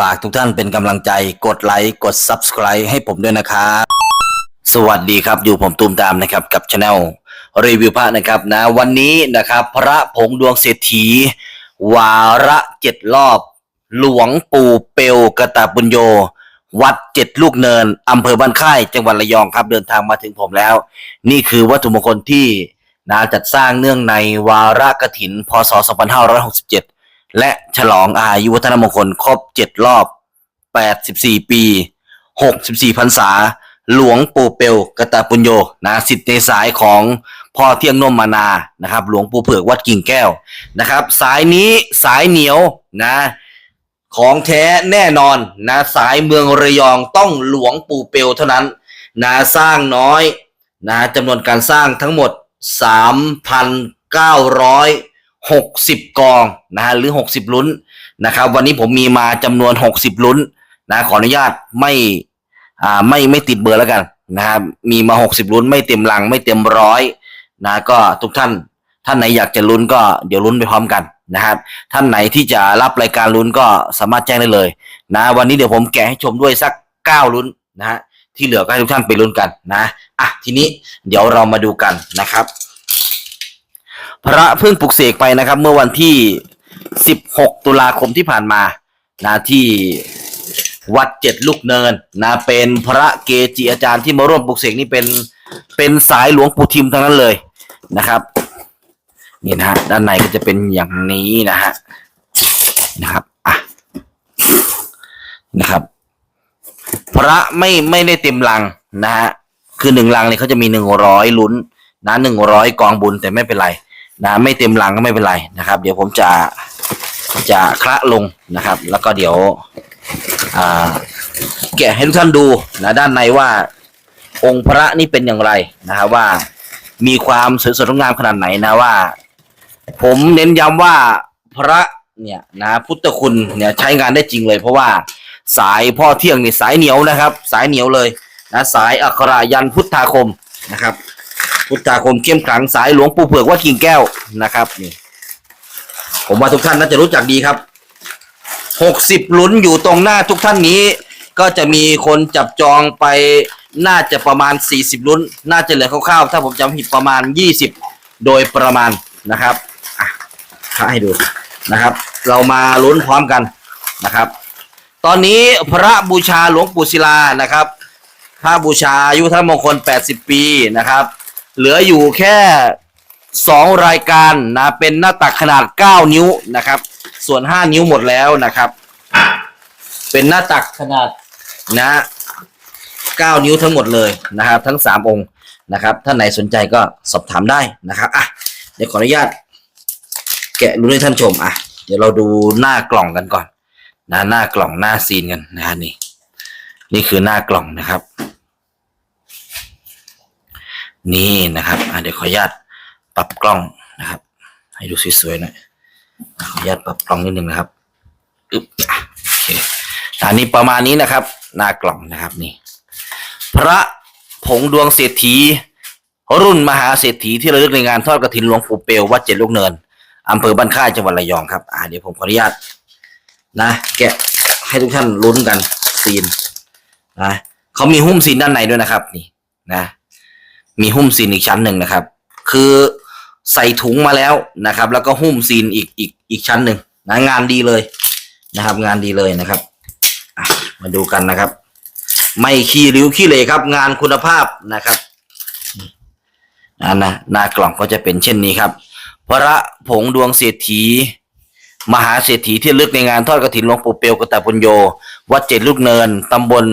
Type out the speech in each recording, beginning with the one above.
ฝากทุกท่านเป็นกำลังใจกดไลค์กด Subscribe ให้ผมด้วยนะครับสวัสดีครับอยู่ผมตูมตามนะครับกับช anel รีวิวพระนะครับนะวันนี้นะครับ พระผงดวงเศรษฐี วาระเจ็ดรอบ หลวงปู่เปลกตาปุญโย วัดเจ็ดลูกเนินอำเภอบ้านค่าย จังหวัดระยองครับเดินทางมาถึงผมแล้ว นี่คือวัตถุมงคลที่นาจัดสร้างเนื่องในวาระกระถินพศ 2567 และฉลองอายุวัฒนมงคลครบ7รอบ 84 ปี 64พรรษา หลวงปู่เปลกตาปุญโยนะสิทธิ์ในสายของพ่อเที่ยงนมมานานะครับ หลวงปู่เผือกวัดกิ่งแก้วนะครับ สายนี้สายเหนียวนะ ของแท้แน่นอนนะ สายเมืองระยองต้องหลวงปู่เปลเท่านั้นนะสร้างน้อยนะจำนวนการสร้างทั้งหมด 60 กองนะฮะหรือ 60 ลุ้นนะครับ วันนี้ผมมีมาจำนวน 60 ลุ้นนะขออนุญาตไม่อ่าไม่ไม่ติดเบอร์แล้วกันนะครับมีมา 60 ลุ้นไม่เต็มลังไม่เต็มร้อยนะก็ทุกท่านท่านไหนอยากจะลุ้นก็เดี๋ยวลุ้นไปพร้อมกันนะครับท่านไหนที่จะรับรายการลุ้นก็สามารถแจ้งได้เลยนะวันนี้เดี๋ยวผมแกะให้ชมด้วยสักเก้าลุ้นนะฮะที่เหลือก็ให้ทุกท่านไปลุ้นกันนะอะทีนี้เดี๋ยวเรามาดูกันนะครับ พระเพิ่งปลุกเสกไปนะครับ เมื่อวันที่ 16 ตุลาคมที่ผ่านมานะที่วัดเจ็ดลูกเนินนะเป็นพระเกจิอาจารย์ที่มาร่วมปลุกเสกนี่เป็นเป็นสายหลวงปู่ทิมทั้งนั้นเลยนะครับนี่นะฮะด้านในก็จะเป็นอย่างนี้นะฮะนะครับอะนะครับ พระไม่ไม่ได้เต็มลังนะฮะคือหนึ่งลังเนี่ยเขาจะมีหนึ่งร้อยลุ้นนะหนึ่งร้อยกองบุญแต่ไม่เป็นไร นะไม่เต็มลังก็ไม่เป็นไรนะครับ เดี๋ยวผมจะจะคละลงนะครับ แล้วก็เดี๋ยวแกะให้ทุกท่านดูนะด้านในว่าองค์พระนี่เป็นอย่างไรนะครับว่ามีความสวยสดงามขนาดไหนนะว่า ผมเน้นย้ำว่าพระเนี่ยนะพุทธคุณเนี่ยใช้งานได้จริงเลย เพราะว่าสายพ่อเที่ยงนี่สายเหนียวนะครับ สายเหนียวเลยนะสายอัครายันพุทธาคมนะครับ พุทธาคมเข้มขลังสายหลวงปู่เผือกวัดกิ่งแก้วนะครับนี่ผมว่าทุกท่านน่าจะรู้จักดีครับหกสิบลุ้นอยู่ตรงหน้าทุกท่านนี้ ก็จะมีคนจับจองไปน่าจะประมาณสี่สิบลุ้น น่าจะเหลือคร่าวๆ ถ้าผมจำผิดประมาณยี่สิบโดยประมาณนะครับอะค่าให้ดูนะครับ เรามาลุ้นพร้อมกันนะครับ ตอนนี้พระบูชาหลวงปู่ศิลานะครับ พระบูชาอายุท่านมงคล 80 ปีนะครับ เหลืออยู่แค่สองรายการนะเป็นหน้าตักขนาด 9 นิ้วนะครับ ส่วน 5 นิ้วหมดแล้วนะครับ เป็นหน้าตักขนาดนะ9นิ้วทั้งหมดเลยนะครับ ทั้ง 3 องค์นะครับท่านไหนสนใจก็สอบถามได้นะครับอะเดี๋ยวขออนุญาต แกะรู้ให้ท่านชมอะเดี๋ยวเราดูหน้ากล่องกันก่อนนะหน้ากล่องหน้าซีนกันนะนี่ นี่คือหน้ากล่องนะครับ นี่นะครับเดี๋ยวขออนุญาตปรับกล้องนะครับ ให้ดูสวยๆหน่อยขออนุญาตปรับกล้องนิดนึงนะครับอึ๊บอะโอเคอันนี้ประมาณนี้นะครับ หน้ากล่องนะครับนี่ พระผงดวงเศรษฐี รุ่นมหาเศรษฐีที่ระลึกในงานทอดกระถินหลวงปู่เปลวัดเจ็ดลูกเนินอำเภอบ้านค่ายจังหวัดระยองครับอ่าเดี๋ยวผมขออนุญาตนะ แกะให้ทุกท่านลุ้นกันซีนนะเขามีหุ้มซีนด้านในด้วยนะครับ นี่นะ มีหุ้มซีนอีกชั้นหนึ่งนะครับ คือใส่ถุงมาแล้วนะครับ แล้วก็หุ้มซีนอีกอีกอีกชั้นหนึ่งนะงานดีเลยนะครับ งานดีเลยนะครับมาดูกันนะครับ ไม่ขี้ริ้วขี้เหร่ครับ งานคุณภาพนะครับนะนะหน้ากล่องก็จะเป็นเช่นนี้ครับ พระผงดวงเศรษฐี มหาเศรษฐีที่ลึกในงานทอดกระถินหลวงปู่เปลกตาปุญโย วัดเจ็ดลูกเนิน ตำบล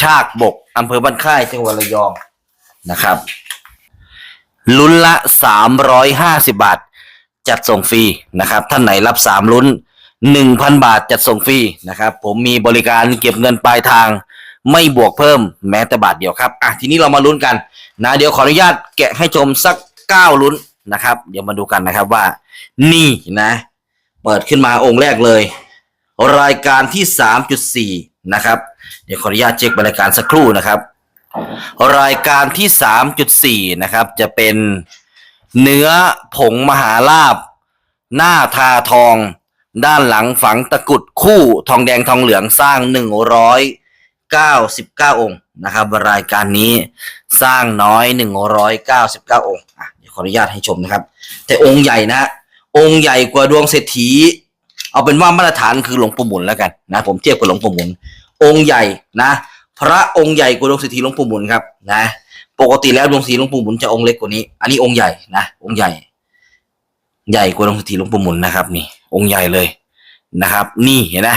ชากบกอำเภอบ้านค่ายจังหวัดระยอง นะครับลุ้นละสามร้อยห้าสิบาท จัดส่งฟรีนะครับ ท่านไหนรับสามลุ้นหนึ่งพันบาทจัดส่งฟรีนะครับ ผมมีบริการเก็บเงินปลายทาง ไม่บวกเพิ่มแม้แต่บาทเดียวครับอะทีนี้เรามาลุ้นกันนะเดี๋ยวขออนุญาตแกะให้ชมสักเก้าลุ้นนะครับ เดี๋ยวมาดูกันนะครับว่า นี่นะ เปิดขึ้นมาองค์แรกเลย รายการที่สามจุดสี่นะครับ เดี๋ยวขออนุญาตเช็คบรายการสักครู่นะครับ รายการที่สามจุดสี่นะครับ จะเป็นเนื้อผงมหาลาบ หน้าทาทอง ด้านหลังฝังตะกุดคู่ทองแดงทองเหลืองสร้างหนึ่งร้อยเก้าสิบเก้าองค์นะครับ รายการนี้สร้างน้อยหนึ่งร้อยเก้าสิบเก้าองค์อะขออนุญาตให้ชมนะครับ แต่องค์ใหญ่นะ องค์ใหญ่กว่าดวงเศรษฐี เอาเป็นว่ามาตรฐานคือหลวงปู่หมุนแล้วกันนะ ผมเทียบกับหลวงปู่หมุน องค์ใหญ่นะ พระองค์ใหญ่กว่าดวงเศรษฐีหลวงปู่หมุนครับนะ ปกติแล้วดวงเศรษฐีหลวงปู่หมุนจะองค์เล็กกว่านี้ อันนี้องค์ใหญ่นะองค์ใหญ่ ใหญ่กว่าดวงเศรษฐีหลวงปู่หมุนนะครับ นี่ องค์ใหญ่เลยนะครับ นี่เห็นไหม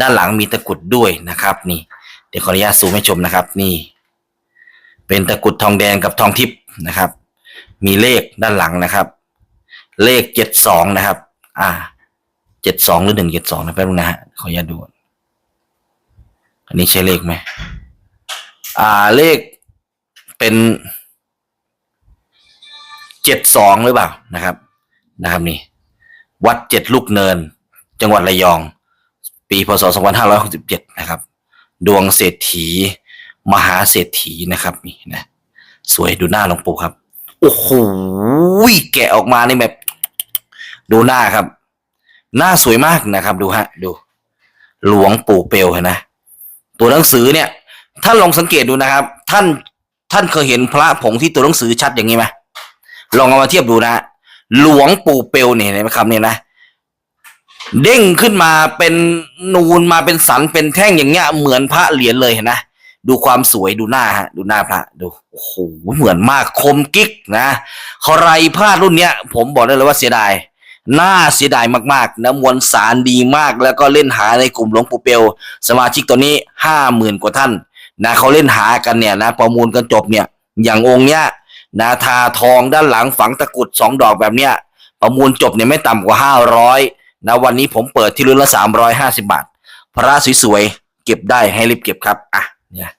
ด้านหลังมีตะกุดด้วยนะครับ นี่ เดี๋ยวขออนุญาตซูมให้ชมนะครับ นี่ เป็นตะกุดทองแดงกับทองทิพย์นะครับ มีเลขด้านหลังนะครับ เลขเจ็ดสองนะครับ อ่าเจ็ดสองหรือหนึ่งเจ็ดสองนะแป๊บนึงนะฮะขออนุญาตดู อนอันนี้ใช่เลขไหมอ่าเลขเป็นเจ็ดสองหรือเปล่านะครับ นะครับนี่ วัดเจ็ดลูกเนิน จังหวัดระยอง ปีพศ2567นะครับ ดวงเศรษฐี มหาเศรษฐีนะครับนี่นะสวยดูหน้าหลวงปู่ครับ โอ้โหแกะออกมาในแบบ ดูหน้าครับ หน้าสวยมากนะครับ ดูฮะ ดู หลวงปู่เปลวเห็นนะ ตัวหนังสือเนี่ยท่านลองสังเกตดูนะครับ ท่านท่านเคยเห็นพระผงที่ตัวหนังสือชัดอย่างนี้ไหมลองเอามาเทียบดูนะ หลวงปู่เปลวเนี่ยนไหมครับเนี่ยนะเด้งขึ้นมาเป็นนูนมาเป็นสันเป็นแท่งอย่างเงี้ยเหมือนพระเหรียญเลยเห็นนะดูความสวยดูหน้าฮะดูหน้าพระดูโอ้โหเหมือนมากคมกิ๊กนะใครพลาดรุ่นเนี้ย ผมบอกได้เลยว่าเสียดาย น่าเสียดายมากๆนะมวลสารดีมาก แล้วก็เล่นหาในกลุ่มหลวงปู่เปลวสมาชิกตัวนี้ห้าหมื่นกว่าท่านนะเขาเล่นหากันเนี่ยนะประมูลกันจบเนี่ยอย่างองค์เนี้ยนะทาทองด้านหลังฝังตะกรุดสองดอกแบบเนี้ยประมูลจบเนี่ยไม่ต่ำกว่าห้าร้อยนะวันนี้ผมเปิดที่รุ่นละสามร้อยห้าสิบาท พระสวยๆเก็บได้ให้รีบเก็บครับอะเนี่ย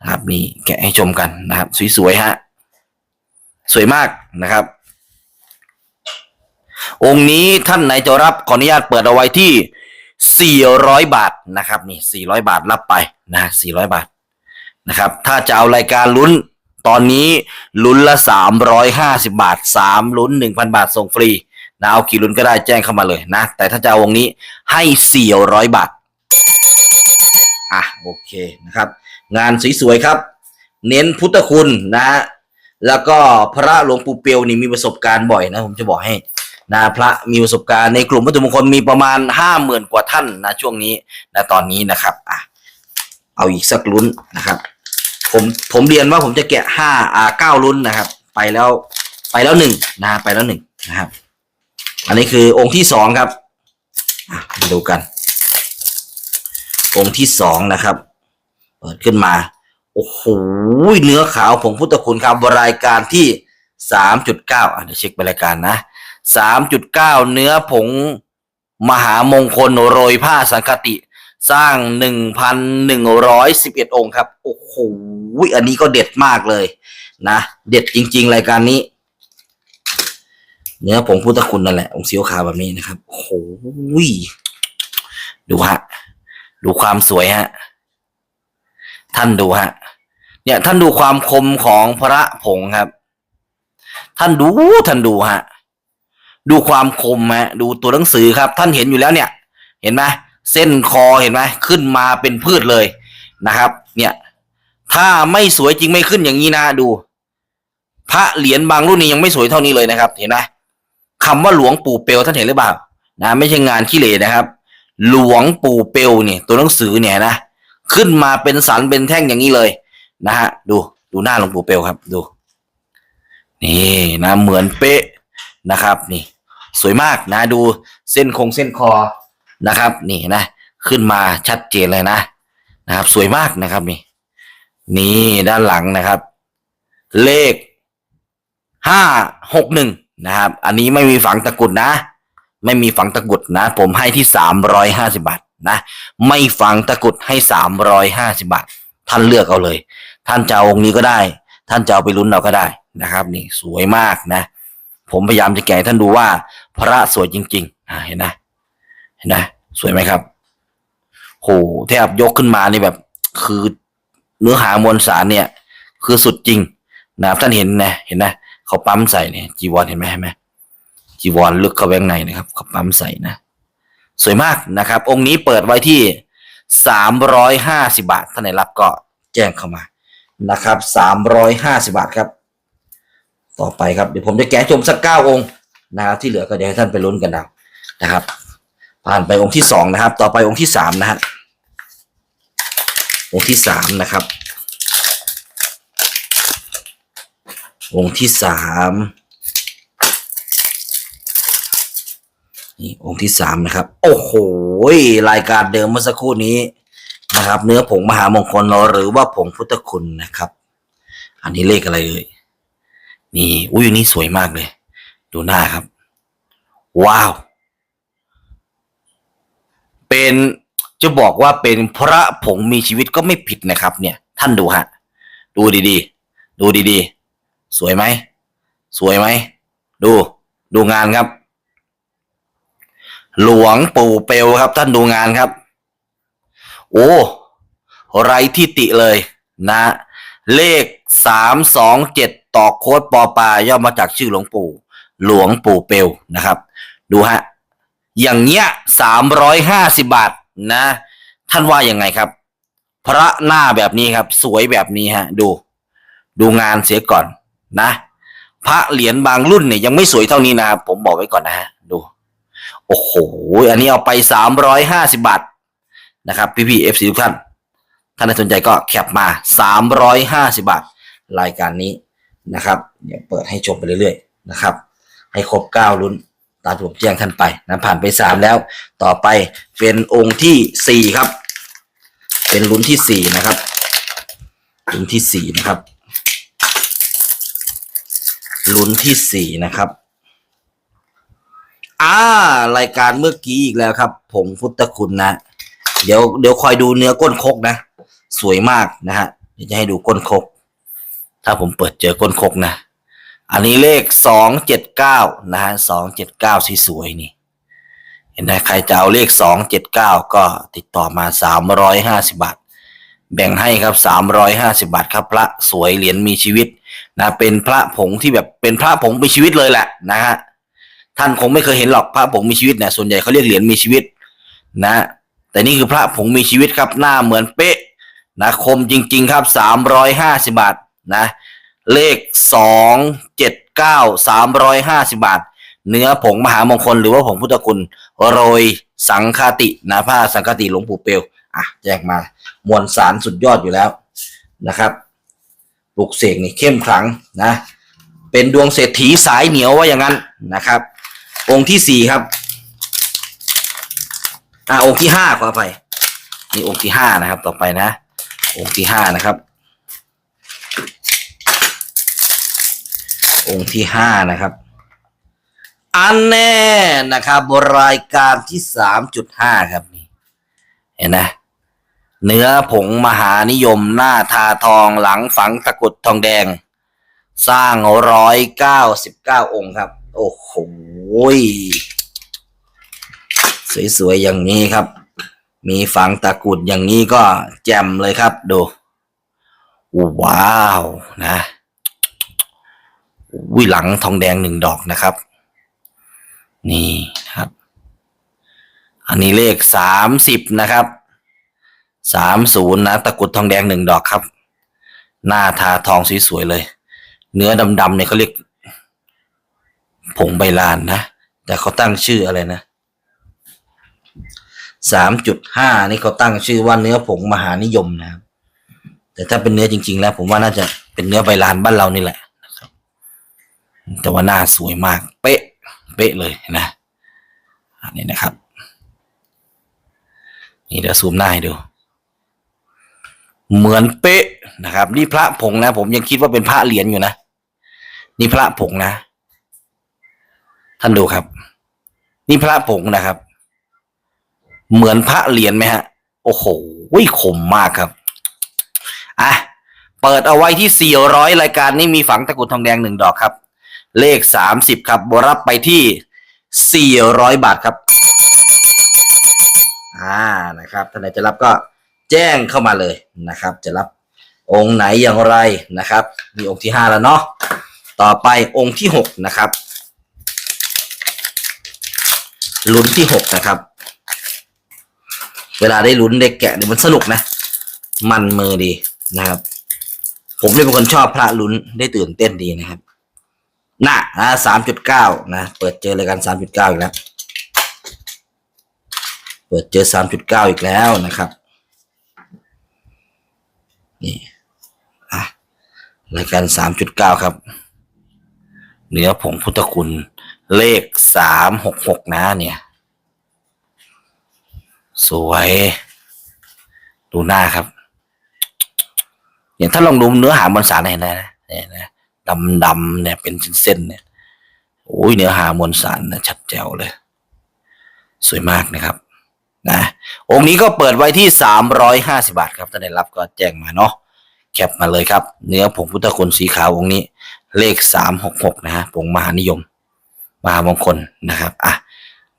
นะครับนี่แกะให้ชมกันนะครับ สวยๆฮะสวยมากนะครับ องค์นี้ท่านไหนจะรับขออนุญาตเปิดเอาไว้ที่ 400 บาทนะครับนี่400 บาทรับไปนะ400 บาทนะครับ ถ้าจะเอารายการลุ้นตอนนี้ลุ้นละ 350 บาท 3 ลุ้น 1,000 บาทส่งฟรีนะเอากี่ลุ้นก็ได้แจ้งเข้ามาเลยนะ แต่ถ้าจะเอาวงนี้ให้ 400 บาท อะ โอเคนะครับ งานสวยๆครับ เน้นพุทธคุณนะฮะแล้วก็พระหลวงปู่เปียวนี่มีประสบการณ์บ่อยนะ ผมจะบอกให้ นะพระมีประสบการณ์ในกลุ่มวัตถุมงคลมีประมาณห้าหมื่นกว่าท่านนะช่วงนี้นะตอนนี้นะครับอะเอาอีกสักลุ้นนะครับผมผมเรียนว่าผมจะแกะห้าอ่าเก้าลุ้นนะครับ ไปแล้วไปแล้วหนึ่งนะไปแล้วหนึ่งนะครับ อันนี้คือองค์ที่สองครับมาดูกัน องค์ที่สองนะครับ เปิดขึ้นมา โอ้โหเนื้อขาวผงพุทธคุณครับรายการที่สามจุดเก้าอะเดี๋ยวเช็คไปรายการนะ สามจุดเก้าเนื้อผงมหามงคลโรยผ้าสังคติ สร้างหนึ่งพันหนึ่งร้อยสิบเอ็ดองค์ครับ โอ้โห อันนี้ก็เด็ดมากเลยนะ เด็ดจริง ๆ รายการนี้ เนื้อผงพุทธคุณนั่นแหละ องค์เสียวขาวแบบนี้นะครับโอ้โหดูฮะ ดูความสวยฮะ ท่านดูฮะ เนี่ยท่านดูความคมของพระผงครับ ท่านดูท่านดูฮะ ดูความคมฮะดูตัวหนังสือครับ ท่านเห็นอยู่แล้วเนี่ย เห็นไหมเส้นคอเห็นไหมขึ้นมาเป็นพืชเลยนะครับ เนี่ย ถ้าไม่สวยจริงไม่ขึ้นอย่างนี้นะดู พระเหรียญบางรุ่นนี้ยังไม่สวยเท่านี้เลยนะครับ เห็นไหมคำว่าหลวงปู่เปลวท่านเห็นหรือเปล่านะไม่ใช่งานขี้เหร่นะครับ หลวงปู่เปลวเนี่ย ตัวหนังสือเนี่ยนะขึ้นมาเป็นสันเป็นแท่งอย่างนี้เลยนะฮะดูดูหน้าหลวงปู่เปลวครับ ดู นี่นะเหมือนเป๊ะนะครับนี่ สวยมากนะดูเส้นคงเส้นคอนะครับ นี่นะ ขึ้นมาชัดเจนเลยนะนะครับ สวยมากนะครับนี่ นี่ด้านหลังนะครับ เลขห้าหกหนึ่งนะครับ อันนี้ไม่มีฝังตะกุดนะ ไม่มีฝังตะกุดนะ ผมให้ที่สามร้อยห้าสิบาทนะ ไม่ฝังตะกุดให้สามร้อยห้าสิบาท ท่านเลือกเอาเลย ท่านจะเอาองค์นี้ก็ได้ ท่านจะเอาไปลุ้นเราก็ได้นะครับ นี่สวยมากนะ ผมพยายามจะแกะท่านดูว่าพระสวยจริงๆเห็นนะเห็นนะสวยไหมครับโหแทบยกขึ้นมานี่แบบ คือเนื้อหามวลสารเนี่ย คือสุดจริงนะครับท่านเห็นนะเห็นนะเขาปั๊มใส่เนี่ยจีวรเห็นไหมเห็นไหมจีวรลึกเข้าไปข้างในนะครับเขาปั๊มใส่นะ สวยมากนะครับ องค์นี้เปิดไว้ที่สามร้อยห้าสิบาทท่านไหนรับก็แจ้งเข้ามานะครับสามร้อยห้าสิบาทครับ ต่อไปครับเดี๋ยวผมจะแกะชมสักเก้าองค์นะครับที่เหลือก็เดี๋ยวให้ท่านไปลุ้นกันเอานะครับ ผ่านไปองค์ที่สองนะครับ ต่อไปองค์ที่สามนะฮะองค์ที่สามนะครับ องค์ที่สามนี่องค์ที่สามนะครับ โอ้โหรายการเดิมเมื่อสักครู่นี้นะครับ เนื้อผงมหามงคลหรือว่าผงพุทธคุณนะครับ อันนี้เลขอะไรเลย นี่อุ้ยนนี้สวยมากเลย ดูหน้าครับ ว้าว เป็นจะบอกว่าเป็นพระผงมีชีวิตก็ไม่ผิดนะครับ เนี่ย ท่านดูฮะ ดูดีๆ ดูดีๆ สวยไหม สวยไหม ดู ดูงานครับ หลวงปู่เปลวครับ ท่านดูงานครับ โอ้ไรที่ติเลยนะ เลขสามสองเจ็ด ต่อโค้ดปอปาย่อมาจากชื่อหลวงปู่ หลวงปู่เปลวนะครับ ดูฮะ อย่างเงี้ยสามร้อยห้าสิบาทนะ ท่านว่ายังไงครับ พระหน้าแบบนี้ครับ สวยแบบนี้ฮะ ดู ดูงานเสียก่อนนะ พระเหรียญบางรุ่นเนี่ยยังไม่สวยเท่านี้นะครับผมบอกไว้ก่อนนะฮะ ดู โอ้โห อันนี้เอาไปสามร้อยห้าสิบาทนะครับ พี่พี่เอฟซีทุกท่าน ท่านใดสนใจก็แคปมาสามร้อยห้าสิบาท รายการนี้ นะครับเดี๋ยวเปิดให้ชมไปเรื่อยๆนะครับ ให้ครบเก้าลุ้นตามที่ผมแจ้งท่านไปนะผ่านไปสามแล้ว ต่อไปเป็นองค์ที่สี่ครับ เป็นลุ้นที่สี่นะครับลุ้นที่สี่นะครับลุ้นที่สี่นะครับอ่ารายการเมื่อกี้อีกแล้วครับ ผงพุทธคุณนะ เดี๋ยวเดี๋ยวคอยดูเนื้อก้นคกนะ สวยมากนะฮะเดี๋ยวจะให้ดูก้นคก ถ้าผมเปิดเจอก้นคกนะ อันนี้เลขสองเจ็ดเก้านะฮะสองเจ็ดเก้าสวยๆนี่ เห็นไหมใครจะเอาเลขสองเจ็ดเก้าก็ติดต่อมาสามร้อยห้าสิบาท แบ่งให้ครับสามร้อยห้าสิบาทครับ พระสวยเหรียญมีชีวิตนะเป็นพระผงที่แบบเป็นพระผงมีชีวิตเลยแหละนะฮะท่านคงไม่เคยเห็นหรอกพระผงมีชีวิตเนี่ยส่วนใหญ่เขาเรียกเหรียญมีชีวิตนะ แต่นี่คือพระผงมีชีวิตครับหน้าเหมือนเป๊ะนะคมจริง ๆ ครับสามร้อยห้าสิบาท นะเลขสองเจ็ดเก้าสามร้อยห้าสิบาท เนื้อผงมหามงคลหรือว่าผงพุทธคุณโรยสังฆาตินะผ้าสังฆาติหลวงปู่เปลวอะแจกมามวลสารสุดยอดอยู่แล้วนะครับปลุกเสกนี่เข้มขลังนะ เป็นดวงเศรษฐีสายเหนียวว่าอย่างนั้นนะครับ องค์ที่สี่ครับอ่าองค์ที่ห้าขอไปนี่องค์ที่ห้านะครับ ต่อไปนะ องค์ที่ห้านะครับ องค์ที่ห้านะครับ อันแน่นะครับรายการที่สามจุดห้าครับนี่เห็นไหมเนื้อผงมหานิยมหน้าทาทองหลังฝังตะกุดทองแดง สร้างร้อยเก้าสิบเก้าองค์ครับ โอ้โหสวยๆอย่างนี้ครับ มีฝังตะกุดอย่างนี้ก็แจ่มเลยครับดู ว้าวนะ วิหลังทองแดงหนึ่งดอกนะครับ นี่นะครับ อันนี้เลขสามสิบนะครับสามศูนย์นะตะกุดทองแดงหนึ่งดอกครับ หน้าทาทองสวยๆเลย เนื้อดำๆเนี่ยเขาเรียกผงใบลานนะ แต่เขาตั้งชื่ออะไรนะสามจุดห้านี่เขาตั้งชื่อว่าเนื้อผงมหานิยมนะครับ แต่ถ้าเป็นเนื้อจริง ๆ แล้ว ผมว่าน่าจะเป็นเนื้อใบลานบ้านเรานี่แหละ แต่ว่าหน้าสวยมาก เป๊ะ เป๊ะเลยนะ อันนี้นะครับ นี่เดี๋ยวซูมหน้าให้ดู เหมือนเป๊ะนะครับ นี่พระผงนะ ผมยังคิดว่าเป็นพระเหรียญอยู่นะ นี่พระผงนะ ท่านดูครับ นี่พระผงนะครับ เหมือนพระเหรียญไหมฮะ โอ้โหคมมากครับ อะ เปิดเอาไว้ที่ 400 รายการนี้มีฝังตะกรุดทองแดงหนึ่งดอกครับ เลข 30 ครับบรับไปที่ 400 บาทครับ อ่านะครับท่านไหนจะรับก็แจ้งเข้ามาเลยนะครับ จะรับองค์ไหนอย่างไรนะครับ มีองค์ที่ 5 แล้วเนาะต่อไปองค์ที่ 6 นะครับลุ้นที่ 6 นะครับ เวลาได้ลุ้นได้แกะเนี่ยมันสนุกนะ มันมือดีนะครับ ผมเนี่ยเป็นคนชอบพระลุ้นได้ตื่นเต้นดีนะครับ น่ะนะสามจุดเก้านะ เปิดเจอรายการสามจุดเก้าอีกแล้ว เปิดเจอสามจุดเก้าอีกแล้วนะครับ นี่อะรายการสามจุดเก้าครับเนื้อผงพุทธคุณเลขสามหกหกนะเนี่ย สวย ดูหน้าครับ อย่างถ้าลองดูเนื้อหามวลสารเห็นไหมนะเนี่ยนะ ดำดำๆเนี่ยเป็นเส้นๆเนี่ยโอ้ยเนื้อหามวลสารนะชัดแจ๋วเลย สวยมากนะครับนะองค์นี้ก็เปิดไว้ที่สามร้อยห้าสิบาทครับถ้าได้รับก็แจ้งมาเนาะแคปมาเลยครับ เนื้อผงพุทธคุณสีขาวองค์นี้ เลขสามหกหกนะฮะผงมหานิยม มหามงคลนะครับอะ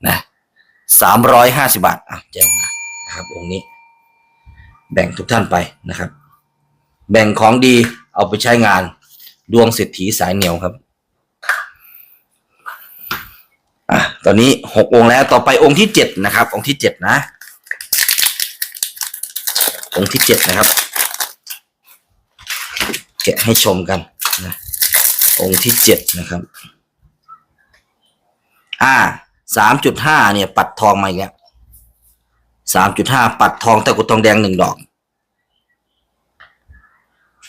นะสามร้อยห้าสิบาทอะแจ้งมานะครับองค์นี้ แบ่งทุกท่านไปนะครับ แบ่งของดีเอาไปใช้งาน ดวงเศรษฐีสายเหนียวครับ อะ ตอนนี้หกองค์แล้ว ต่อไปองค์ที่เจ็ดนะครับ องค์ที่เจ็ดนะ องค์ที่เจ็ดนะครับ แกะให้ชมกันนะ องค์ที่เจ็ดนะครับ อ่า สามจุดห้าเนี่ย ปัดทองมาอีกแล้วสามจุดห้าปัดทองแตะกรุดทองแดงหนึ่งดอก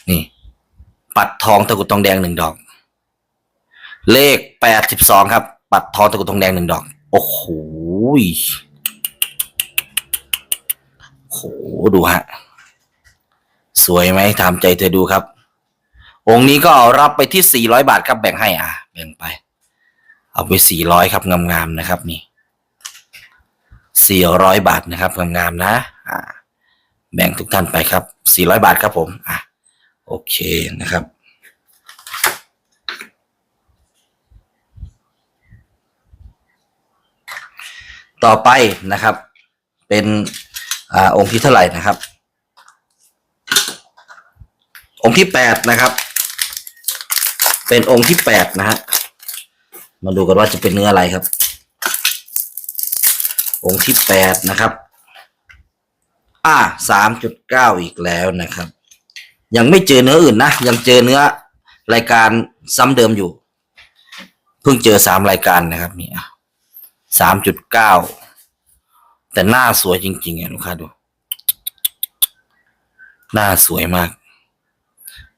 นี่ ปัดทองตะกุดทองแดงหนึ่งดอก เลขแปดสิบสองครับ ปัดทองตะกุดทองแดงหนึ่งดอก โอ้โหโหดูฮะ สวยไหมตามใจเธอดูครับ องค์นี้ก็รับไปที่สี่ร้อยบาทครับแบ่งให้อะแบ่งไป เอาไปสี่ร้อยครับงามๆนะครับนี่สี่ร้อยบาทนะครับงามๆนะ อ่า แบ่งทุกท่านไปครับสี่ร้อยบาทครับผม อะ โอเคนะครับ ต่อไปนะครับ เป็นอองค์ที่เท่าไหร่นะครับ องค์ที่แปดนะครับ เป็นองค์ที่แปดนะฮะมาดูกันว่าจะเป็นเนื้ออะไรครับ องค์ที่แปดนะครับ อ่าสามจุดเก้าอีกแล้วนะครับ ยังไม่เจอเนื้ออื่นนะยังเจอเนื้อรายการซ้ำเดิมอยู่ เพิ่งเจอสามรายการนะครับนี่สามจุดเก้าแต่หน้าสวยจริงๆอะลูกค้าดู หน้าสวยมาก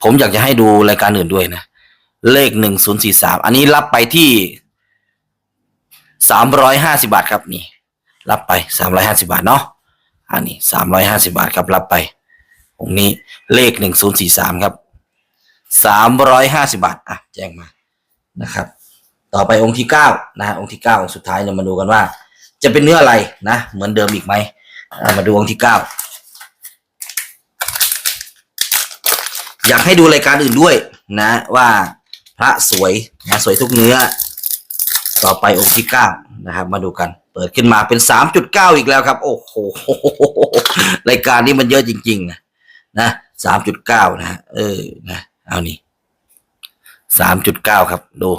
ผมอยากจะให้ดูรายการอื่นด้วยนะ เลขหนึ่งศูนย์สี่สามอันนี้รับไปที่สามร้อยห้าสิบาทครับนี่ รับไปสามร้อยห้าสิบาทเนาะอันนี้สามร้อยห้าสิบาทครับรับไป องค์นี้เลขหนึ่งศูนย์สี่สามครับสามร้อยห้าสิบาทอะแจ้งมานะครับ ต่อไปองค์ที่เก้านะองค์ที่เก้าองค์สุดท้ายเรามาดูกันว่า จะเป็นเนื้ออะไรนะ เหมือนเดิมอีกไหมมาดูองค์ที่เก้าอยากให้ดูรายการอื่นด้วยนะ ว่าพระสวยนะสวยทุกเนื้อ ต่อไปองค์ที่เก้านะครับ มาดูกัน เปิดขึ้นมาเป็นสามจุดเก้าอีกแล้วครับ โอ้โหรายการนี้มันเยอะจริงๆนะ นะสามจุดเก้านะ เออนะเอานี่สามจุดเก้าครับ ดู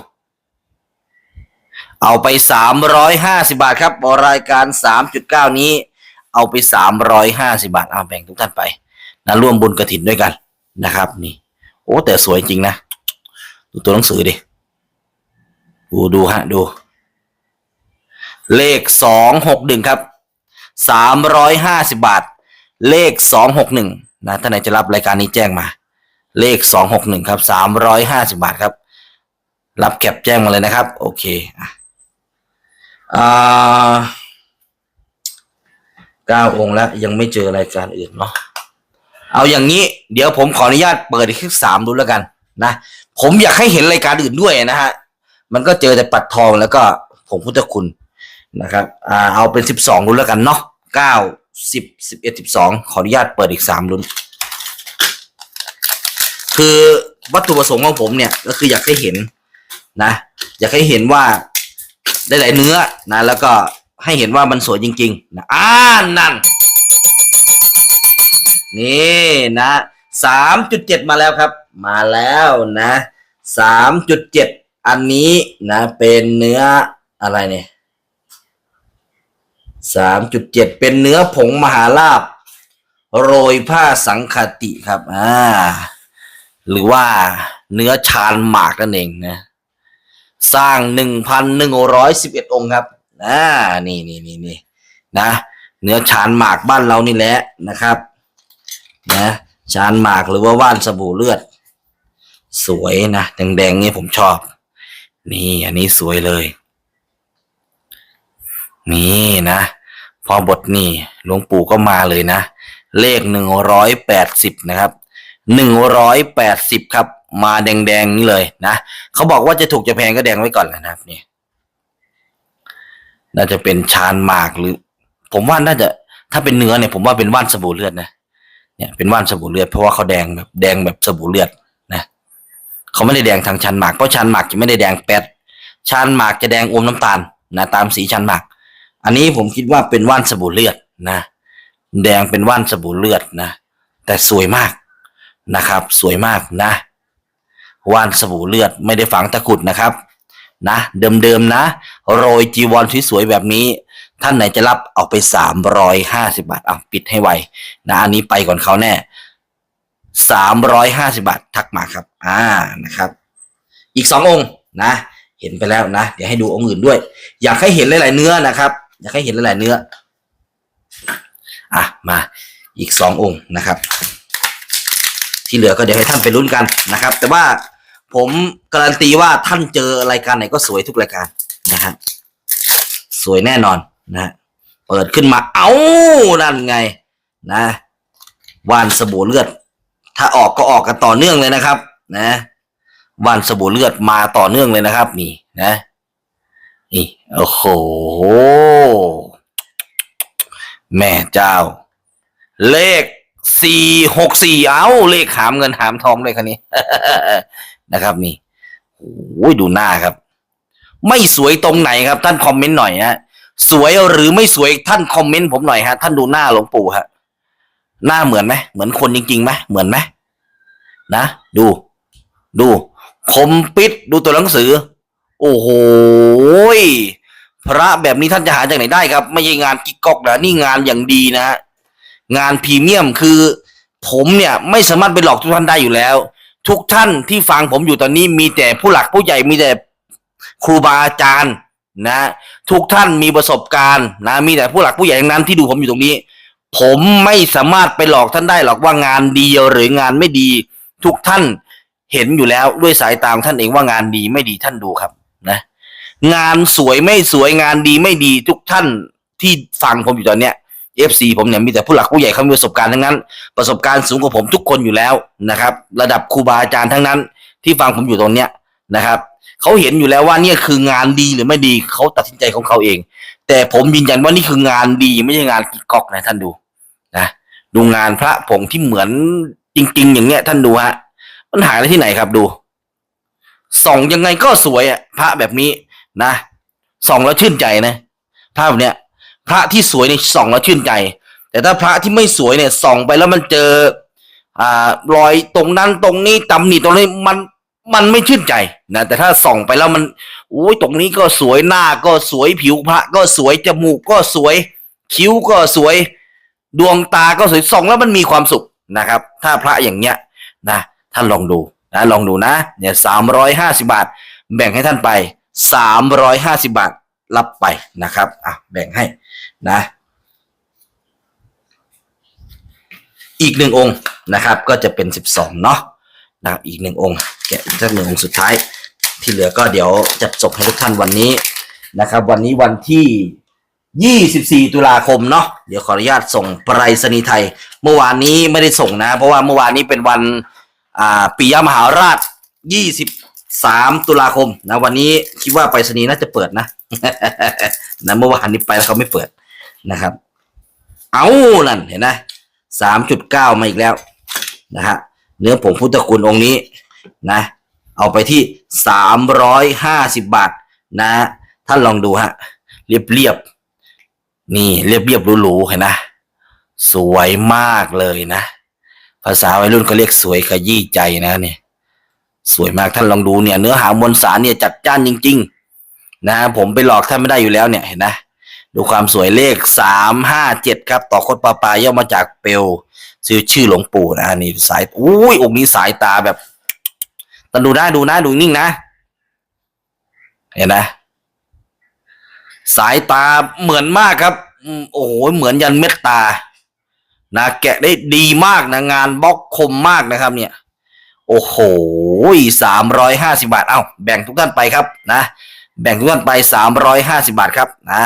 เอาไปสามร้อยห้าสิบาทครับรายการสามจุดเก้านี้ เอาไปสามร้อยห้าสิบาทเอาแบ่งทุกท่านไปนะร่วมบุญกระถินด้วยกันนะครับ นี่ โอ้แต่สวยจริงนะ ดูตัวหนังสือดิ ดูดูฮะ ดู เลขสองหกหนึ่งครับสามร้อยห้าสิบาท เลขสองหกหนึ่ง นะท่านไหนจะรับรายการนี้แจ้งมา เลขสองหกหนึ่งครับสามร้อยห้าสิบาทครับ รับแคปแจ้งมาเลยนะครับ โอเคอะอ่าเก้าองค์แล้ว ยังไม่เจอรายการอื่นเนาะเอาอย่างนี้ เดี๋ยวผมขออนุญาตเปิดอีกสามดูแล้วกันนะผมอยากให้เห็นรายการอื่นด้วยนะฮะมันก็เจอแต่ปัดทองแล้วก็ผงพุทธคุณนะครับ อ่า เอาเป็นสิบสองรุ่นแล้วกันเนาะเก้า สิบสิบเอ็ดสิบสองขออนุญาตเปิดอีกสามรุ่นคือวัตถุประสงค์ของผมเนี่ย ก็คืออยากให้เห็นนะ อยากให้เห็นว่าได้หลายเนื้อนะ แล้วก็ให้เห็นว่ามันสวยจริง ๆ นะอ่านั่น นี่นะสามจุดเจ็ดมาแล้วครับ มาแล้วนะสามจุดเจ็ดอันนี้นะ เป็นเนื้ออะไรเนี่ย สามจุดเจ็ดเป็นเนื้อผงมหาลาบ โรยผ้าสังคติครับอ่าหรือว่าเนื้อชานหมากนั่นเองนะ สร้างหนึ่งพันหนึ่งร้อยสิบเอ็ดองค์ครับอ่านี่นี่นี่นี่นะ เนื้อชานหมากบ้านเรานี่แหละนะครับ นะชานหมากหรือว่าว่านสบู่เลือด สวยนะแดงๆนี่ผมชอบ นี่อันนี้สวยเลย นี่นะ พอบทนี่หลวงปู่ก็มาเลยนะ เลขหนึ่งร้อยแปดสิบนะครับหนึ่งร้อยแปดสิบครับ มาแดงๆนี่เลยนะเขาบอกว่าจะถูกจะแพงก็แดงไว้ก่อนนะครับนี่น่าจะเป็นชานหมากหรือ ผมว่าน่าจะ ถ้าเป็นเนื้อเนี่ยผมว่าเป็นว่านสบู่เลือดนะเนี่ยเป็นว่านสบู่เลือดเพราะว่าเขาแดงแบบแดงแบบสบู่เลือดนะเขาไม่ได้แดงทางชานหมากเพราะชานหมากจะไม่ได้แดงแปดชานหมากจะแดงอมน้ำตาลนะตามสีชานหมาก อันนี้ผมคิดว่าเป็นว่านสบู่เลือดนะ แดงเป็นว่านสบู่เลือดนะ แต่สวยมากนะครับ สวยมากนะว่านสบู่เลือดไม่ได้ฝังตะกุดนะครับนะเดิมๆนะ โรยจีวรสวยๆแบบนี้ ท่านไหนจะรับเอาไปสามร้อยห้าสิบาทเอะปิดให้ไวนะอันนี้ไปก่อนเขาแน่สามร้อยห้าสิบาททักมาครับ อ่านะครับ อีกสององค์นะ เห็นไปแล้วนะ เดี๋ยวให้ดูองค์อื่นด้วย อยากให้เห็นหลายๆเนื้อนะครับ อยากให้เห็นหลายๆเนื้อ อะ มาอีกสององค์นะครับ ที่เหลือก็เดี๋ยวให้ท่านไปลุ้นกันนะครับ แต่ว่าผมการันตีว่าท่านเจอรายการไหนก็สวยทุกรายการนะฮะสวยแน่นอนนะเปิดขึ้นมาเอ้านั่นไง นะวานสบู่เลือด ถ้าออกก็ออกกันต่อเนื่องเลยนะครับ นะวานสบู่เลือดมาต่อเนื่องเลยนะครับ นี่นะ นี่โอ้โห แม่เจ้า เลขสี่หกสี่เอาเลขหามเงินหามทองเลยคันนี้นะครับนี่โอ้ยดูหน้าครับ ไม่สวยตรงไหนครับ ท่านคอมเมนต์หน่อยฮะสวยหรือไม่สวยท่านคอมเมนต์ผมหน่อยฮะท่านดูหน้าหลวงปู่ฮะหน้าเหมือนไหมเหมือนคนจริงๆไหมเหมือนไหมนะ ดู ดู คมปิดดูตัวหนังสือ โอ้โหพระแบบนี้ท่านจะหาจากไหนได้ครับ ไม่ใช่งานกิ๊กก๊อกนะนี่งานอย่างดีนะงานพรีเมียมคือ ผมเนี่ยไม่สามารถไปหลอกทุกท่านได้อยู่แล้ว ทุกท่านที่ฟังผมอยู่ตอนนี้มีแต่ผู้หลักผู้ใหญ่มีแต่ครูบาอาจารย์นะ ทุกท่านมีประสบการณ์นะมีแต่ผู้หลักผู้ใหญ่ทั้งนั้นที่ดูผมอยู่ตรงนี้ ผมไม่สามารถไปหลอกท่านได้หรอกว่างานดีหรืองานไม่ดี ทุกท่านเห็นอยู่แล้วด้วยสายตาของท่านเองว่างานดีไม่ดีท่านดูครับ นะ งานสวยไม่สวยงานดีไม่ดีทุกท่านที่ฟังผมอยู่ตอนเนี้ย FC ผมเนี่ยมีแต่ผู้หลักผู้ใหญ่เขามีประสบการณ์ทั้งนั้น ประสบการณ์สูงกว่าผมทุกคนอยู่แล้วนะครับ ระดับครูบาอาจารย์ทั้งนั้น ที่ฟังผมอยู่ตรงเนี้ยนะครับเขาเห็นอยู่แล้วว่าเนี่ยคืองานดีหรือไม่ดีเขาตัดสินใจของเขาเอง แต่ผมยืนยันว่านี่คืองานดีไม่ใช่งานกิกกอกนะท่านดูนะดูงานพระผงที่เหมือนจริง ๆ อย่างเนี้ยท่านดูฮะมันหาได้ที่ไหนครับดู ส่องยังไงก็สวยอะพระแบบนี้นะส่องแล้วชื่นใจนะภาพเนี้ยพระที่สวยเนี่ยส่องแล้วชื่นใจ แต่ถ้าพระที่ไม่สวยเนี่ยส่องไปแล้วมันเจออ่ารอยตรงนั้นตรงนี้ตำหนิตรงนี้มันมันไม่ชื่นใจนะแต่ถ้าส่องไปแล้วมันโอ้ยตรงนี้ก็สวยหน้าก็สวยผิวพระ ก็สวยจมูกก็สวย คิ้วก็สวย ดวงตาก็สวยส่องแล้วมันมีความสุขนะครับ ถ้าพระอย่างเนี้ยนะท่านลองดู นะลองดูนะเนี่ยสามร้อยห้าสิบาท แบ่งให้ท่านไปสามร้อยห้าสิบาทรับไปนะครับอะแบ่งให้นะ อีกหนึ่งองค์นะครับ ก็จะเป็นสิบสองเนาะนะครับอีกหนึ่งองค์แกะอีกสักหนึ่งองค์สุดท้าย ที่เหลือก็เดี๋ยวจัดจบให้ทุกท่านวันนี้นะครับ วันนี้วันที่ยี่สิบสี่ตุลาคมเนาะเดี๋ยวขออนุญาตส่งไปรษณีย์ไทย เมื่อวานนี้ไม่ได้ส่งนะ เพราะว่าเมื่อวานนี้เป็นวัน อ่าปิยมหาราชยี่สิบสามตุลาคมนะวันนี้คิดว่าไปรษณีย์น่าจะเปิดนะนะเมื่อวานนี้ไปแล้วเขาไม่เปิดนะครับ เอานั่นเห็นไหมสามจุดเก้ามาอีกแล้วนะฮะเนื้อผงพุทธคุณองค์นี้นะ เอาไปที่สามร้อยห้าสิบบาทนะท่านลองดูฮะเรียบเรียบๆนี่เรียบเรียบๆหรูๆเห็นนะ สวยมากเลยนะ ภาษาวัยรุ่นเขาเรียกสวยขยี้ใจนะเนี่ย สวยมากท่านลองดูเนี่ย เนื้อหามวลสารเนี่ยจัดจ้านจริง ๆ นะผมไปหลอกท่านไม่ได้อยู่แล้วเนี่ยเห็นนะดูความสวยเลขสามห้าเจ็ดครับ ต่อคดปลาปลาย่อมาจากเปลวชื่อชื่อหลวงปู่นะนี่สายอุ้ยองค์นี้สายตาแบบแต่ดูนะดูนะดูนิ่งนะ เห็นนะสายตาเหมือนมากครับโอ้โหเหมือนยันเม็ดตา นะแกะได้ดีมากนะงานบล็อกคมมากนะครับเนี่ย โอ้โหสามร้อยห้าสิบาท เอ้าแบ่งทุกท่านไปครับนะ แบ่งทุกท่านไปสามร้อยห้าสิบาทครับนะ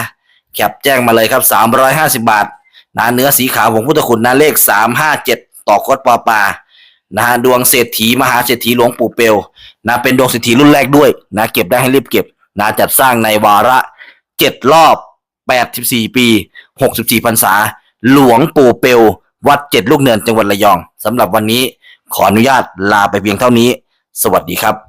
แคปแจ้งมาเลยครับสามร้อยห้าสิบาทนะเนื้อสีขาวของพุทธคุณนะเลขสามห้าเจ็ดต่อคดปอปานะฮะดวงเศรษฐีมหาเศรษฐีหลวงปู่เปลวนะเป็นดวงเศรษฐีรุ่นแรกด้วยนะเก็บได้ให้รีบเก็บนะจัดสร้างในวาระเจ็ดรอบแปดสิบสี่ปีหกสิบสี่พรรษา หลวงปู่เปลววัดเจ็ดลูกเนินจังหวัดระยองสำหรับวันนี้ขออนุญาตลาไปเพียงเท่านี้ สวัสดีครับ